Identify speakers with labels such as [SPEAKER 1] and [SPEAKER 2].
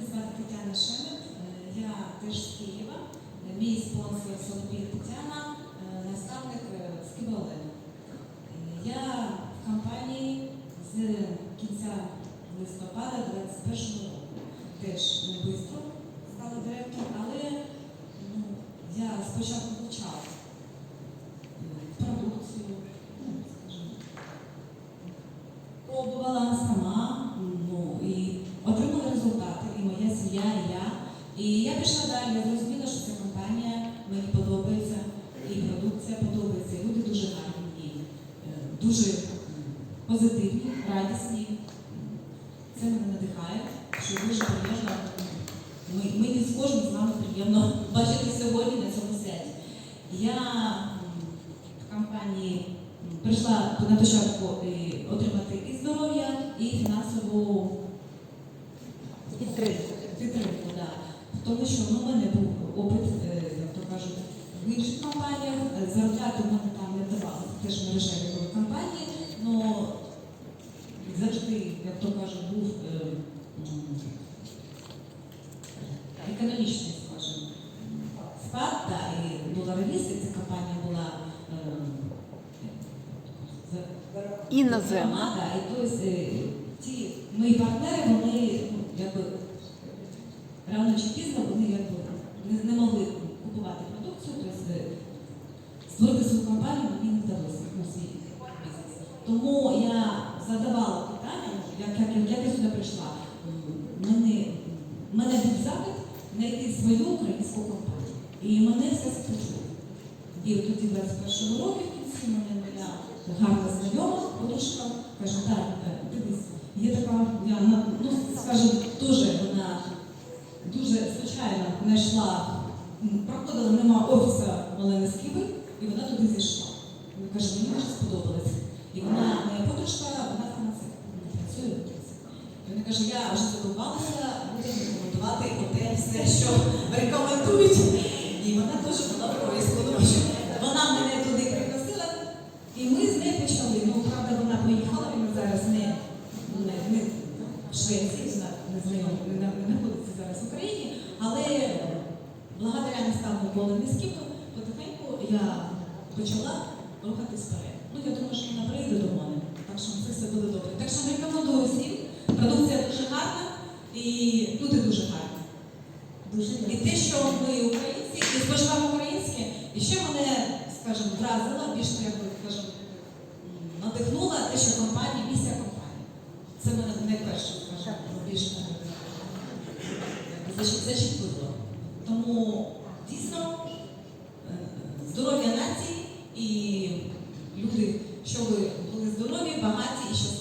[SPEAKER 1] Мене звати Тетяна Шемет, е, я теж з Києва. Е, Мій спонсор Соломія Тетяна, е, наставник з Олена. Я в компанії з кінця листопада 21 року. Теж не швидко стала директором, але ну, я спочатку вивчала е, продукцію, ну, скажімо, пробувала сама, ну і результати, і моя сім'я, і я. І я пішла далі, я зрозуміла, що ця компанія мені подобається, і продукція подобається, і люди дуже гарні, і е, дуже позитивні, радісні. Це мене надихає, що дуже приємно. Мені з кожним з вами приємно бачити сьогодні на цьому святі. Я в компанії прийшла на початку е, отримати і здоров'я, і фінансову
[SPEAKER 2] Підтримку.
[SPEAKER 1] підтримку. Да. Тому що ну, в мене був опит, е, як то кажуть, в інших компаніях. Заробляти в мене там не давали, теж мережеві були компанії, але завжди, як то кажуть, був е, економічний, скажімо, спад, да, і була ревізія, ця компанія була е,
[SPEAKER 2] Іноземна.
[SPEAKER 1] І тобто ті мої партнери, вони ну, якби рано чи пізно вони якби не, не могли купувати продукцію, тобто створити свою компанію мені не вдалося ну, свій бізнес. Тому я задавала питання, ну, як, як, як я сюди прийшла. Мене, мене був запит знайти свою українську компанію. І мене все почули. І от тоді 21 року в кінці мене моя гарна знайома, подружка, каже, так, є така, я, ну, скажімо, теж вона дуже звичайно знайшла, проходила нема офісу Олени Скиби, і вона туди зійшла. Вона каже, мені дуже сподобалось. І вона, моя подружка, вона фармацевт, вона працює в. І вона каже, я вже задовбалася, будемо рекомендувати оте все, що рекомендують. І вона теж була в поїзку, тому що вона мене туди пригласила, і ми з нею почали. Ну, правда, вона поїхала, вона зараз не, не, не в Швеції, вона не не, не знаходиться зараз в Україні, але благодаря наставнику Олені Скіпу, потихеньку я почала рухатись вперед. Ну, я думаю, що вона прийде до мене, так що це все буде добре. Так що рекомендую всім. Продукція дуже гарна і люди дуже гарні.
[SPEAKER 2] Дуже
[SPEAKER 1] І те, що ми українці, і споживаємо українське, і ще мене, скажімо, вразило, більш якби, скажімо, надихнула те, що компанія, місія компанії. Це мене найперше, пішка зашкодила. Тому дійсно е, здоров'я нації і люди, щоб були здорові, багаті і щасливі.